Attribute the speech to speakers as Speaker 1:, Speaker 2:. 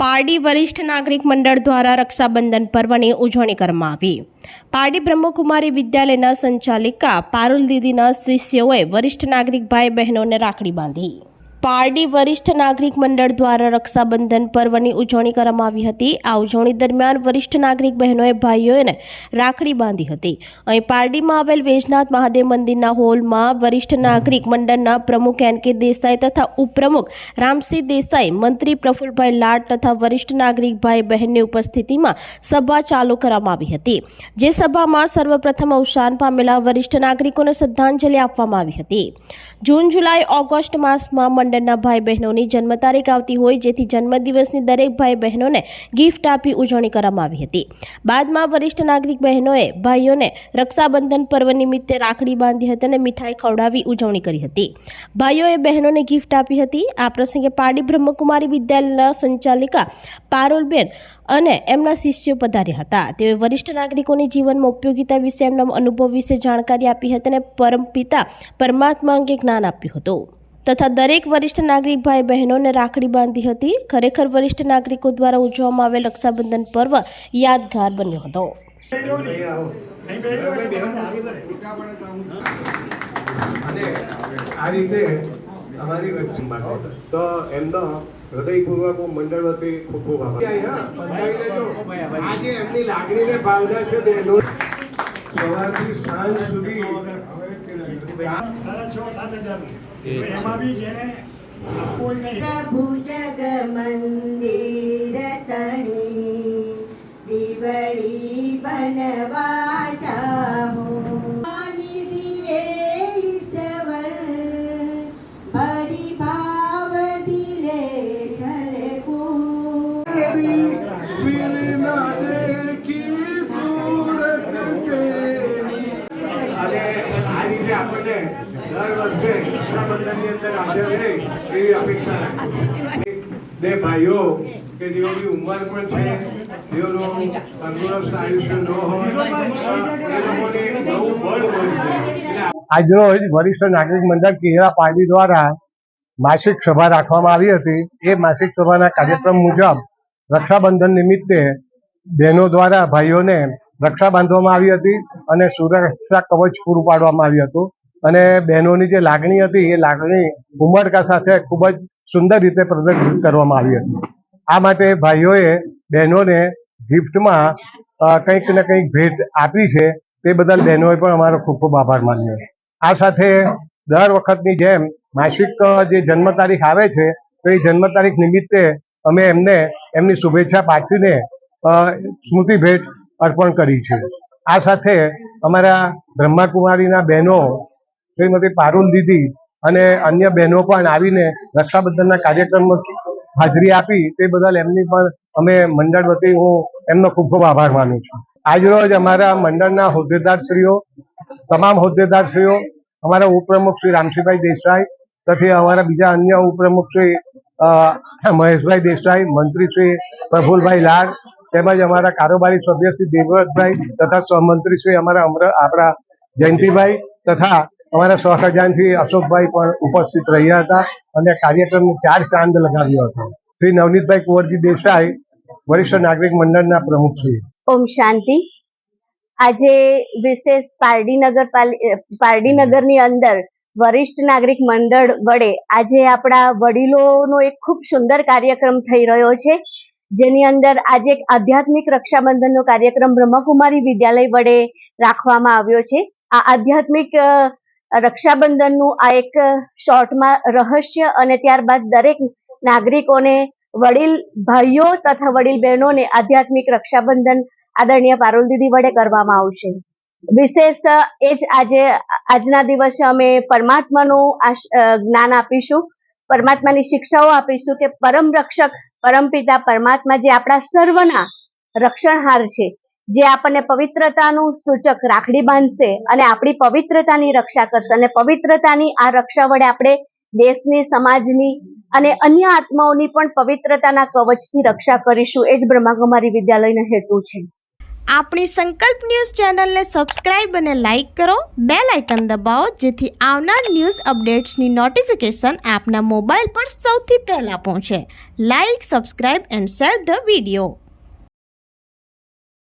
Speaker 1: પારડી વરિષ્ઠ નાગરિક મંડળ દ્વારા રક્ષાબંધન પર્વની ઉજવણી કરવામાં આવી. પારડી બ્રહ્મકુમારી વિદ્યાલયના સંચાલિકા પારુલ દીદીના શિષ્યોએ વરિષ્ઠ નાગરિક ભાઈ બહેનોને રાખડી બાંધી. પારડી વરિષ્ઠ નાગરિક મંડળ દ્વારા રક્ષાબંધન પર્વની ઉજવણી કરવામાં આવી હતી. આ ઉજવણી દરમિયાન વરિષ્ઠ નાગરિક બહેનોએ ભાઈઓને રાખડી બાંધી હતી. અહીં પારડીમાં આવેલ વેજનાથ મહાદેવ મંદિરના હોલમાં વરિષ્ઠ નાગરિક મંડળના પ્રમુખ એન કે દેસાઈ તથા ઉપપ્રમુખ રામસિંહ દેસાઈ, મંત્રી પ્રફુલભાઈ લાડ તથા વરિષ્ઠ નાગરિક ભાઈ બહેનની ઉપસ્થિતિમાં સભા ચાલુ કરવામાં આવી હતી. જે સભામાં સર્વપ્રથમ અવસાન પામેલા વરિષ્ઠ નાગરિકોને શ્રદ્ધાંજલિ આપવામાં આવી હતી. જૂન, જુલાઈ, ઓગસ્ટ માસમાં મંડળના ભાઈ બહેનોની જન્મ તારીખ આવતી હોય જેથી જન્મદિવસની દરેક ભાઈ બહેનોને ગિફ્ટ આપી ઉજવણી કરવામાં આવી હતી. બાદમાં વરિષ્ઠ નાગરિક બહેનોએ ભાઈઓને રક્ષાબંધન પર્વ નિમિત્તે રાખડી બાંધી હતી અને મીઠાઈ ખવડાવી ઉજવણી કરી હતી. ભાઈઓએ બહેનોને ગિફ્ટ આપી હતી. આ પ્રસંગે પાડી બ્રહ્મકુમારી વિદ્યાલયના સંચાલિકા પારુલબેન અને એમના શિષ્યો પધાર્યા હતા. તેઓએ વરિષ્ઠ નાગરિકોની જીવનમાં ઉપયોગીતા વિશે, એમના અનુભવ વિશે જાણકારી આપી હતી અને પરમપિતા પરમાત્મા અંગે જ્ઞાન આપ્યું હતું. તથા દરેક વરિષ્ઠ નાગરિક ભાઈ બહેનોને રાખડી બાંધી હતી. ખરેખર વરિષ્ઠ નાગરિકો દ્વારા ઉજવવામાં આવેલ રક્ષાબંધન પર્વ યાદગાર બન્યો હતો.
Speaker 2: આ રીતે અમારી તો એમનો હૃદયપૂર્વક હું મંડળ વતી ખૂબ ખૂબ આભાર. આજે એમની લાગણી ને ભાવના છે બહેનો. સવારથી સાંજ સુધી
Speaker 3: સાડા છ સાત હજાર એમાં બી જેને આપવું હોય નહીં
Speaker 4: પ્રભુ જગ મંદિર તણી દિવળી બનવા
Speaker 2: રક્ષાબંધનની અંદર હાજર રહે એવી અપેક્ષા રાખીએ. બે ભાઈઓ કે જેઓની ઉંમર પણ છે જેઓનું તંદુરસ્ત આયુષ્ય ન હોય, એ લોકોને નવું બળ મળ્યું
Speaker 5: આજરોજ વરિષ્ઠ નાગરિક મંડળ કેરા પાર્ટી દ્વારા માસિક સભા રાખવામાં આવી હતી. એ માસિક સભાના કાર્યક્રમ મુજબ રક્ષાબંધન નિમિત્તે બહેનો દ્વારા ભાઈઓને રક્ષા બાંધવામાં આવી હતી અને સુરક્ષા કવચ પૂરું પાડવામાં આવ્યું હતું. અને બહેનોની જે લાગણી હતી, એ લાગણી ઉમરકા સાથે ખૂબ જ સુંદર રીતે પ્રદર્શિત કરવામાં આવી હતી. આ માટે ભાઈઓએ બહેનોને ગિફ્ટમાં કંઈક ને કંઈક ભેટ આપી છે, તે બદલ બહેનોએ પણ અમારો ખૂબ ખૂબ આભાર માન્યો આ સાથે દર વખતની જેમ માસિક જે જન્મ તારીખ આવે છે, તો એ જન્મ તારીખ નિમિત્તે અમે એમને એમની શુભેચ્છા પાઠવીને સ્મૃતિ ભેટ અર્પણ કરી છે. આ સાથે અમારા બ્રહ્માકુમારીના બહેનો શ્રીમતી પારુલ દીદી અને અન્ય બહેનો પણ આવીને રક્ષાબંધનના કાર્યક્રમમાં હાજરી આપી તે બદલ એમની પણ અમે મંડળ વતી હું એમનો ખૂબ ખૂબ આભાર માનું છું. આજરોજ અમારા મંડળના હોદ્દેદારશ્રીઓ તમામ હોદ્દેદારશ્રીઓ અમારા ઉપપ્રમુખ શ્રી રામસિંહભાઈ દેસાઈ તથા અમારા બીજા અન્ય ઉપપ્રમુખ શ્રી મહેશભાઈ દેસાઈ, મંત્રી શ્રી પ્રફુલભાઈ લાડ તેમજ અમારા કારોબારી સભ્ય શ્રી દેવવ્રતભાઈ તથા સહમંત્રી શ્રી અમારા અમર, આપણા જયંતિભાઈ તથા અમારા સહખજાનથી અશોકભાઈ પણ ઉપસ્થિત રહ્યા હતા અને કાર્યક્રમને ચાર ચાંદ લગાવ્યો હતો. શ્રી નવનીતભાઈ કુંવરજી દેસાઈ વરિષ્ઠ નાગરિક મંડળના પ્રમુખ છે
Speaker 6: ઓમ શાંતિ. આજે વિશેષ પારડી નગર પારડી નગરની અંદર વરિષ્ઠ નાગરિક મંડળ વડે આજે આપણા વડીલોનો એક ખૂબ સુંદર કાર્યક્રમ થઈ રહ્યો છે. જેની અંદર આજે એક આધ્યાત્મિક રક્ષાબંધનનો કાર્યક્રમ બ્રહ્મકુમારી વિદ્યાલય વડે રાખવામાં આવ્યો છે. આ આધ્યાત્મિક રક્ષાબંધનનું આ એક શોર્ટમાં રહસ્ય અને ત્યારબાદ દરેક નાગરિકોને વડીલ ભાઈઓ તથા વડીલ બહેનોને આધ્યાત્મિક રક્ષાબંધન આદરણીય પારુલ દીદી વડે કરવામાં આવશે. વિશેષ એ જ આજે, આજના દિવસે અમે પરમાત્માનું જ્ઞાન આપીશું. પરમાત્માની શિક્ષાઓ આપીશું કે પરમ રક્ષક પરમપિતા પરમાત્મા જે આપણા સર્વના રક્ષણહાર છે. જે આપણને પવિત્રતાનું સૂચક રાખડી બાંધશે અને આપણી પવિત્રતાની રક્ષા કરશે. અને પવિત્રતાની આ રક્ષા વડે આપણે દેશની, સમાજની અને અન્ય આત્માઓની પણ પવિત્રતાના કવચથી રક્ષા કરીશું. એ જ બ્રહ્માકુમારી વિદ્યાલયનો હેતુ છે.
Speaker 7: આપણી સંકલ્પ ન્યૂઝ ચેનલને સબસ્ક્રાઇબ અને લાઇક કરો. બે લાઇકન દબાવો, જેથી આવનાર ન્યૂઝ અપડેટ્સની નોટિફિકેશન આપના મોબાઈલ પર સૌથી પહેલાં પહોંચે. Like, subscribe and share the video.